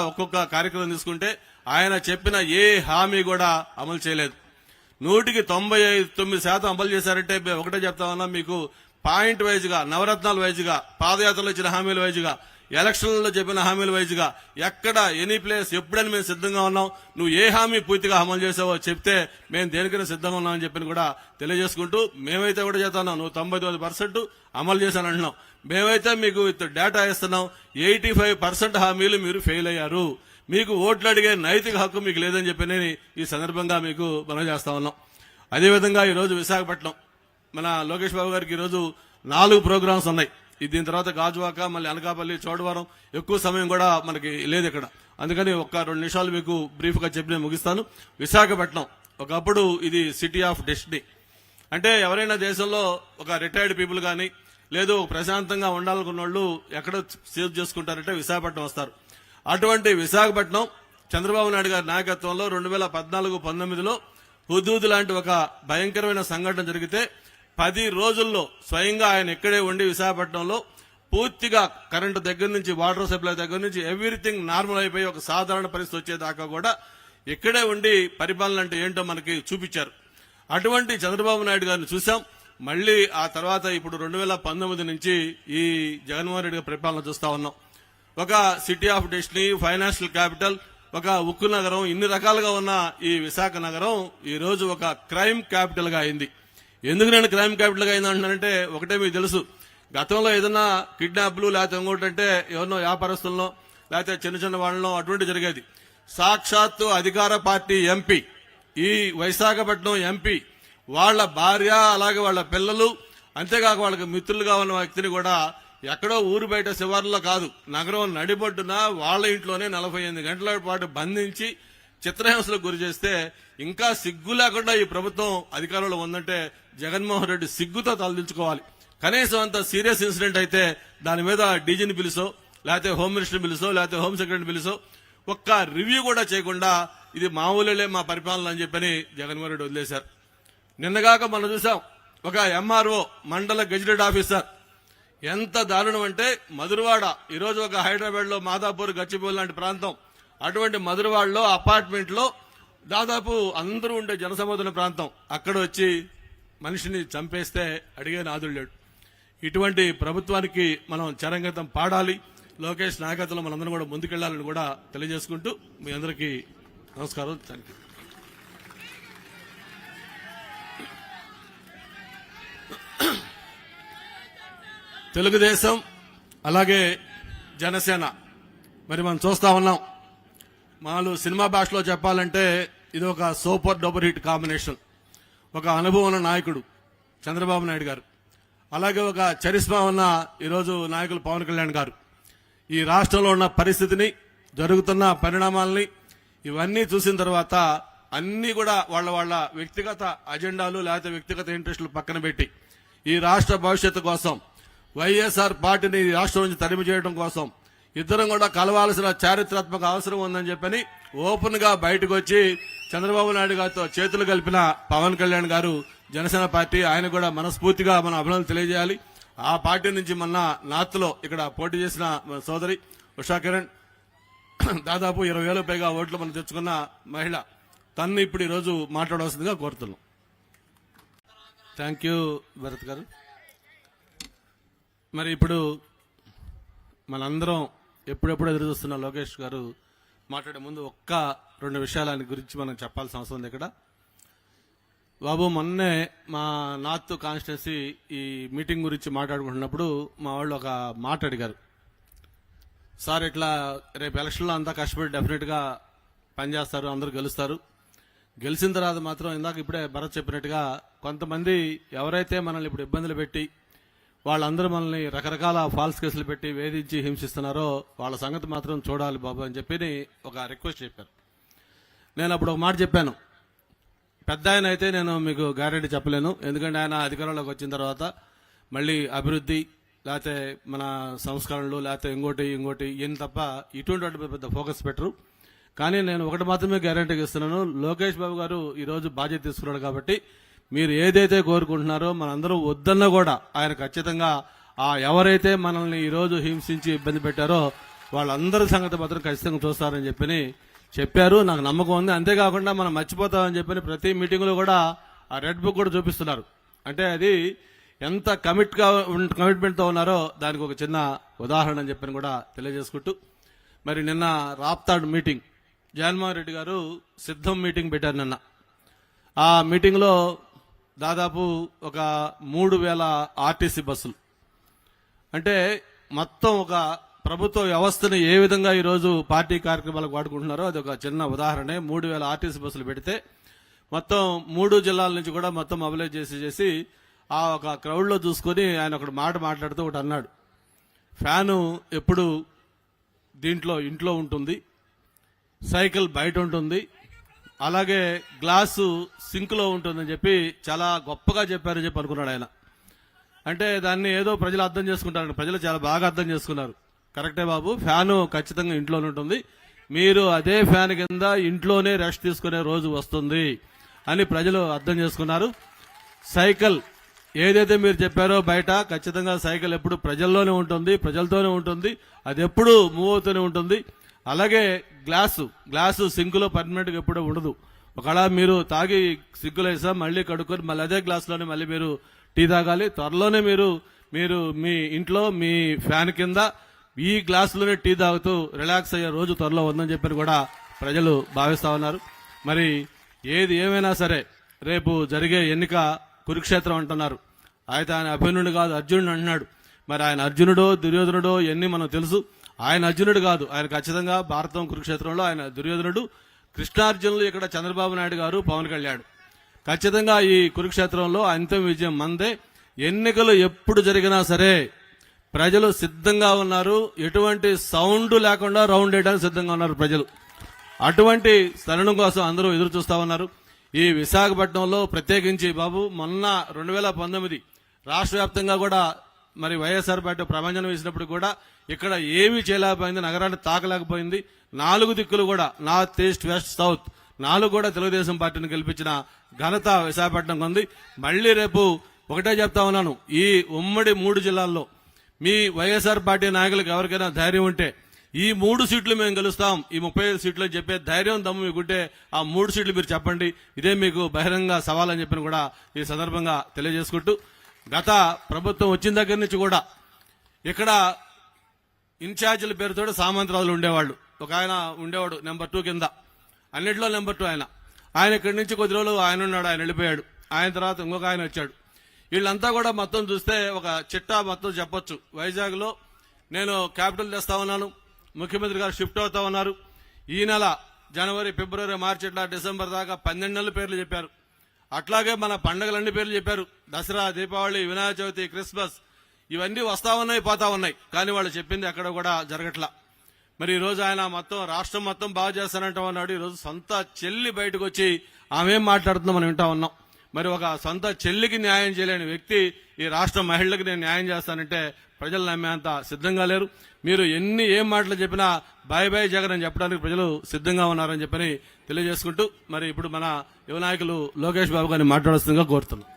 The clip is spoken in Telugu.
ఒక్కొక్క కార్యక్రమం తీసుకుంటే ఆయన చెప్పిన ఏ హామీ కూడా అమలు చేయలేదు. నూటికి తొంభై ఐదు తొమ్మిది శాతం అమలు చేశారంటే ఒకటే చెప్తా ఉన్నా మీకు పాయింట్ వైజ్గా నవరత్నాల వైజ్గా పాదయాత్రలో ఇచ్చిన హామీల వైజ్గా ఎలక్షన్లలో చెప్పిన హామీల వైజుగా ఎక్కడ ఎనీ ప్లేస్ ఎప్పుడని మేము సిద్ధంగా ఉన్నాం. నువ్వు ఏ హామీ పూర్తిగా అమలు చేసావో చెప్తే మేము దేనికైనా సిద్ధంగా ఉన్నామని చెప్పి కూడా తెలియజేసుకుంటూ మేమైతే కూడా చేస్తున్నాం నువ్వు తొంభై తొమ్మిది పర్సెంట్ అమలు చేశానంటున్నాం మేమైతే మీకు విత్ డేటా ఇస్తున్నాం ఎయిటీ ఫైవ్ పర్సెంట్ హామీలు మీరు ఫెయిల్ అయ్యారు. మీకు ఓట్లు అడిగే నైతిక హక్కు మీకు లేదని చెప్పి నేను ఈ సందర్భంగా మీకు మనం చేస్తా ఉన్నాం. అదేవిధంగా ఈరోజు విశాఖపట్నం మన లోకేష్ బాబు గారికి ఈరోజు నాలుగు ప్రోగ్రామ్స్ ఉన్నాయి. దీని తర్వాత గాజువాక మళ్ళీ అనకాపల్లి చోడవరం ఎక్కువ సమయం కూడా మనకి లేదు ఇక్కడ. అందుకని ఒక్క రెండు నిమిషాలు మీకు బ్రీఫ్గా చెప్పి నేను ముగిస్తాను. విశాఖపట్నం ఒకప్పుడు ఇది సిటీ ఆఫ్ డెస్టినీ అంటే ఎవరైనా దేశంలో ఒక రిటైర్డ్ పీపుల్ కానీ లేదు ప్రశాంతంగా ఉండాలనుకున్న వాళ్ళు ఎక్కడ సేవ్ చేసుకుంటారంటే విశాఖపట్నం వస్తారు. అటువంటి విశాఖపట్నం చంద్రబాబు నాయుడు గారి నాయకత్వంలో రెండు వేల పద్నాలుగు పంతొమ్మిదిలో హుదూద్ లాంటి ఒక భయంకరమైన సంఘటన జరిగితే పది రోజుల్లో స్వయంగా ఆయన ఇక్కడే ఉండి విశాఖపట్నంలో పూర్తిగా కరెంటు దగ్గర నుంచి వాటర్ సప్లై దగ్గర నుంచి ఎవ్రీథింగ్ నార్మల్ అయిపోయి ఒక సాధారణ పరిస్థితి వచ్చేదాకా కూడా ఇక్కడే ఉండి పరిపాలన అంటే ఏంటో మనకి చూపించారు. అటువంటి చంద్రబాబు నాయుడు గారిని చూసాం మళ్ళీ ఆ తర్వాత ఇప్పుడు రెండు వేల పంతొమ్మిది నుంచి ఈ జగన్మోహన్ రెడ్డి పరిపాలన చూస్తా ఉన్నాం. ఒక city of destiny financial capital ఒక ఉక్కు నగరం ఇన్ని రకాలుగా ఉన్న ఈ విశాఖ నగరం ఈరోజు ఒక క్రైమ్ క్యాపిటల్గా అయింది. ఎందుకు నేను క్రైమ్ క్యాపిటల్గా అయింది అంటున్నానంటే ఒకటే మీకు తెలుసు. గతంలో ఏదైనా కిడ్నాప్లు లేకపోతే ఇంకోటి అంటే ఎవరినో వ్యాపారస్తుల్లో లేకపోతే చిన్న చిన్న వాళ్ళలో అటువంటి జరిగేది. సాక్షాత్తు అధికార పార్టీ ఎంపీ ఈ వైశాఖపట్నం ఎంపీ వాళ్ళ భార్య అలాగే వాళ్ళ పిల్లలు అంతేకాక వాళ్ళకి మిత్రులుగా ఉన్న వ్యక్తిని కూడా ఎక్కడో ఊరు బయట శివార్లో కాదు నగరం నడిబొడ్డున వాళ్ళ ఇంట్లోనే నలభై ఎనిమిది గంటల పాటు బంధించి చిత్రహింసలకు గురి చేస్తే ఇంకా సిగ్గు లేకుండా ఈ ప్రభుత్వం అధికారంలో ఉందంటే జగన్మోహన్ రెడ్డి సిగ్గుతో తలదించుకోవాలి. కనీసం అంత సీరియస్ ఇన్సిడెంట్ అయితే దాని మీద డీజీని పిలుసో లేకపోతే హోమ్ మినిస్టర్ పిలుసో లేకపోతే హోమ్ సెక్రటరీని పిలుసో ఒక్క రివ్యూ కూడా చేయకుండా ఇది మామూలులే మా పరిపాలన అని చెప్పని జగన్మోహన్ రెడ్డి వదిలేశారు. నిన్నగాక మనం చూసాం ఒక ఎంఆర్ఓ మండల గెజిటెడ్ ఆఫీసర్. ఎంత దారుణం అంటే మధురవాడ ఈరోజు ఒక హైదరాబాద్లో మాదాపూర్ గచ్చిబోల్ లాంటి ప్రాంతం. అటువంటి మధురవాడలో అపార్ట్మెంట్లో దాదాపు అందరూ ఉండే జనసముద్ర ప్రాంతం. అక్కడ వచ్చి మనిషిని చంపేస్తే అడిగే నాదుడు లేడు. ఇటువంటి ప్రభుత్వానికి మనం చరంగతం పాడాలి. లోకేష్ నాయకత్వంలో మనందరం కూడా ముందుకెళ్ళాలని కూడా తెలియజేసుకుంటూ మీ అందరికీ నమస్కారం థ్యాంక్ యూ తెలుగుదేశం అలాగే జనసేన. మరి మనం చూస్తా ఉన్నాం. మాలు సినిమా భాషలో చెప్పాలంటే ఇది ఒక సూపర్ డబుల్ హిట్ కాంబినేషన్. ఒక అనుభవం ఉన్న నాయకుడు చంద్రబాబు నాయుడు గారు. అలాగే ఒక చరిస్మా ఉన్న ఈరోజు నాయకులు పవన్ కళ్యాణ్ గారు. ఈ రాష్ట్రంలో ఉన్న పరిస్థితిని జరుగుతున్న పరిణామాలని ఇవన్నీ చూసిన తర్వాత అన్నీ కూడా వాళ్ళ వాళ్ళ వ్యక్తిగత అజెండాలు లేకపోతే వ్యక్తిగత ఇంట్రెస్టులు పక్కన పెట్టి ఈ రాష్ట్ర భవిష్యత్తు కోసం వైఎస్ఆర్ పార్టీని ఈ రాష్ట్రం నుంచి తరిమి చేయడం కోసం ఇద్దరం కూడా కలవాల్సిన చారిత్రాత్మక అవసరం ఉందని చెప్పని ఓపెన్గా బయటకు వచ్చి చంద్రబాబు నాయుడు గారితో చేతులు కలిపిన పవన్ కళ్యాణ్ గారు జనసేన పార్టీ ఆయన కూడా మనస్ఫూర్తిగా మన అభినందనలు తెలియజేయాలి. ఆ పార్టీ నుంచి మొన్న నార్త్లో ఇక్కడ పోటీ చేసిన సోదరి ఉషా కిరణ్ దాదాపు ఇరవై వేల పైగా ఓట్లు మనం తెచ్చుకున్న మహిళ తన్ను ఇప్పుడు ఈరోజు మాట్లాడవలసిందిగా కోరుతున్నాం. థ్యాంక్ యూ భరత్ గారు. మరి ఇప్పుడు మనందరం ఎప్పుడెప్పుడు ఎదురు చూస్తున్న లోకేష్ గారు మాట్లాడే ముందు ఒక్క రెండు విషయాల గురించి మనం చెప్పాల్సిన అవసరం ఉంది ఇక్కడ. బాబు మొన్నే మా నార్త్ కాన్స్టిట్యున్సీ ఈ మీటింగ్ గురించి మాట్లాడుకుంటున్నప్పుడు మా వాళ్ళు ఒక మాట అడిగారు. సార్ ఇట్లా రేపు ఎలక్షన్లో అంతా కష్టపడి డెఫినెట్గా పనిచేస్తారు అందరూ గెలుస్తారు. గెలిచిన తర్వాత మాత్రం ఇందాక ఇప్పుడే భరత్ చెప్పినట్టుగా కొంతమంది ఎవరైతే మనల్ని ఇప్పుడు ఇబ్బందులు పెట్టి వాళ్ళందరూ మనల్ని రకరకాల ఫాల్స్ కేసులు పెట్టి వేధించి హింసిస్తున్నారో వాళ్ళ సంగతి మాత్రం చూడాలి బాబు అని చెప్పి ఒక రిక్వెస్ట్ చెప్పారు. నేను అప్పుడు ఒక మాట చెప్పాను. పెద్ద ఆయన అయితే నేను మీకు గ్యారెంటీ చెప్పలేను. ఎందుకంటే ఆయన అధికారంలోకి వచ్చిన తర్వాత మళ్ళీ అభివృద్ధి లేకపోతే మన సంస్కరణలు లేకపోతే ఇంకోటి ఇంకోటి ఏం తప్ప ఇటువంటి పెద్ద ఫోకస్ పెట్టరు. కానీ నేను ఒకటి మాత్రమే గ్యారెంటీ ఇస్తున్నాను. లోకేష్ బాబు గారు ఈరోజు బాధ్యత తీసుకున్నాడు కాబట్టి మీరు ఏదైతే కోరుకుంటున్నారో మనందరం వద్దన్నా కూడా ఆయన ఖచ్చితంగా ఆ ఎవరైతే మనల్ని ఈరోజు హింసించి ఇబ్బంది పెట్టారో వాళ్ళందరి సంగతి మాత్రం ఖచ్చితంగా చూస్తారని చెప్పని చెప్పారు. నాకు నమ్మకం ఉంది. అంతేకాకుండా మనం మర్చిపోతామని చెప్పని ప్రతి మీటింగ్లో కూడా ఆ రెడ్ బుక్ కూడా చూపిస్తున్నారు. అంటే అది ఎంత కమిట్గా కమిట్మెంట్తో ఉన్నారో దానికి ఒక చిన్న ఉదాహరణ అని చెప్పని కూడా తెలియజేసుకుంటూ మరి నిన్న రాప్తాడ్ మీటింగ్. జగన్మోహన్ రెడ్డి గారు సిద్ధం మీటింగ్ పెట్టారు నిన్న. ఆ మీటింగ్లో దాదాపు ఒక మూడు వేల ఆర్టీసీ బస్సులు. అంటే మొత్తం ఒక ప్రభుత్వ వ్యవస్థను ఏ విధంగా ఈరోజు పార్టీ కార్యక్రమాలకు వాడుకుంటున్నారో అది ఒక చిన్న ఉదాహరణ. మూడు వేల ఆర్టీసీ బస్సులు పెడితే మొత్తం మూడు జిల్లాల నుంచి కూడా మొత్తం మొబిలైజ్ చేసి చేసి ఆ ఒక క్రౌడ్లో చూసుకొని ఆయన ఒకటి మాట మాట్లాడుతూ ఒకటి అన్నాడు. ఫ్యాను ఎప్పుడు దీంట్లో ఇంట్లో ఉంటుంది. సైకిల్ బయట ఉంటుంది. అలాగే గ్లాసు సింక్లో ఉంటుందని చెప్పి చాలా గొప్పగా చెప్పారని చెప్పి అనుకున్నాడు ఆయన. అంటే దాన్ని ఏదో ప్రజలు అర్థం చేసుకుంటారు. ప్రజలు చాలా బాగా అర్థం చేసుకున్నారు. కరెక్టే బాబు ఫ్యాను ఖచ్చితంగా ఇంట్లోనే ఉంటుంది. మీరు అదే ఫ్యాన్ కింద ఇంట్లోనే రెస్ట్ తీసుకునే రోజు వస్తుంది అని ప్రజలు అర్థం చేసుకున్నారు. సైకిల్ ఏదైతే మీరు చెప్పారో బయట ఖచ్చితంగా సైకిల్ ఎప్పుడు ప్రజల్లోనే ఉంటుంది ప్రజలతోనే ఉంటుంది అది ఎప్పుడు మూవ్ అవుతూనే ఉంటుంది. అలాగే గ్లాసు గ్లాసు సింకులో పర్మనెంట్గా ఎప్పుడూ ఉండదు. ఒకవేళ మీరు తాగి సింకులో వేసా మళ్ళీ కడుక్కొని మళ్ళీ అదే గ్లాసులోనే మళ్ళీ మీరు టీ తాగాలి. త్వరలోనే మీరు మీరు మీ ఇంట్లో మీ ఫ్యాన్ కింద ఈ గ్లాసులోనే టీ తాగుతూ రిలాక్స్ అయ్యే రోజు త్వరలో ఉందని చెప్పి కూడా ప్రజలు భావిస్తా ఉన్నారు. మరి ఏది ఏమైనా సరే రేపు జరిగే ఎన్నిక కురుక్షేత్రం అంటున్నారు. అయితే ఆయన అభినుడు కాదు అర్జునుడు అంటున్నాడు. మరి ఆయన అర్జునుడో దుర్యోధనుడో ఎన్ని మనం తెలుసు. ఆయన అర్జునుడు కాదు. ఆయన ఖచ్చితంగా భారతం కురుక్షేత్రంలో ఆయన దుర్యోధనుడు. కృష్ణార్జునులు ఇక్కడ చంద్రబాబు నాయుడు గారు పవన్ కళ్యాణ్. ఖచ్చితంగా ఈ కురుక్షేత్రంలో అంతిమ విజయం మందే. ఎన్నికలు ఎప్పుడు జరిగినా సరే ప్రజలు సిద్ధంగా ఉన్నారు. ఎటువంటి సౌండ్ లేకుండా రౌండ్ వేయడానికి సిద్ధంగా ఉన్నారు ప్రజలు. అటువంటి తరుణం కోసం అందరూ ఎదురు చూస్తా ఉన్నారు. ఈ విశాఖపట్నంలో ప్రత్యేకించి బాబు మొన్న రెండు వేల పంతొమ్మిది రాష్ట్ర వ్యాప్తంగా కూడా మరి వైఎస్ఆర్ పార్టీ ప్రభంజనం వేసినప్పుడు కూడా ఇక్కడ ఏమీ చేయలేకపోయింది నగరాన్ని తాకలేకపోయింది. నాలుగు దిక్కులు కూడా నార్త్ ఈస్ట్ వెస్ట్ సౌత్ నాలుగు కూడా తెలుగుదేశం పార్టీని గెలిపించిన ఘనత విశాఖపట్నం ఉంది. మళ్ళీ రేపు ఒకటే చెప్తా ఉన్నాను ఈ ఉమ్మడి మూడు జిల్లాల్లో మీ వైఎస్ఆర్ పార్టీ నాయకులకు ఎవరికైనా ధైర్యం ఉంటే ఈ మూడు సీట్లు మేము గెలుస్తాం ఈ ముప్పై ఐదు సీట్లు చెప్పే ధైర్యం దమ్ము మీకుంటే ఆ మూడు సీట్లు మీరు చెప్పండి. ఇదే మీకు బహిరంగ సవాల్ అని చెప్పిన కూడా ఈ సందర్భంగా తెలియజేసుకుంటూ గత ప్రభుత్వం వచ్చిన దగ్గర నుంచి కూడా ఇక్కడ ఇన్ఛార్జీల పేరుతో సామంతరాజులు ఉండేవాళ్ళు. ఒక ఆయన ఉండేవాడు నెంబర్ టూ కింద. అన్నింటిలో నెంబర్ టూ ఆయన. ఆయన ఇక్కడి నుంచి కొద్ది రోజులు ఆయన ఉన్నాడు ఆయన వెళ్ళిపోయాడు. ఆయన తర్వాత ఇంకొక ఆయన వచ్చాడు. వీళ్ళంతా కూడా మొత్తం చూస్తే ఒక చిట్టా మొత్తం చెప్పొచ్చు. వైజాగ్లో నేను క్యాపిటల్ తెస్తా ఉన్నాను ముఖ్యమంత్రి గారు షిఫ్ట్ అవుతా ఉన్నారు. ఈ నెల జనవరి ఫిబ్రవరి మార్చి ఇట్లా డిసెంబర్ దాకా పన్నెండు నెలల పేర్లు చెప్పారు. అట్లాగే మన పండుగలన్నీ పేర్లు చెప్పారు. దసరా దీపావళి వినాయక చవితి క్రిస్మస్. ఇవన్నీ వస్తా ఉన్నాయి పోతా ఉన్నాయి. కానీ వాళ్ళు చెప్పింది అక్కడ కూడా జరగట్లా. మరి ఈ రోజు ఆయన మొత్తం రాష్ట్రం మొత్తం బాగా చేస్తానంటా ఉన్నాడు ఈరోజు సొంత చెల్లి బయటకు వచ్చి ఆమె మాట్లాడుతుందో మనం వింటా ఉన్నాం. మరి ఒక సొంత చెల్లికి న్యాయం చేయలేని వ్యక్తి ఈ రాష్ట్ర మహిళలకు నేను న్యాయం చేస్తానంటే ప్రజలు నమ్మేంత సిద్ధంగా లేరు. మీరు ఎన్ని ఏం మాటలు చెప్పినా బాయ్ బాయ్ జగన్ అని చెప్పడానికి ప్రజలు సిద్ధంగా ఉన్నారని చెప్పని తెలియజేసుకుంటూ మరి ఇప్పుడు మన యువ నాయకులు లోకేష్ బాబు గారిని మాట్లాడుతుందిగా కోరుతున్నాం.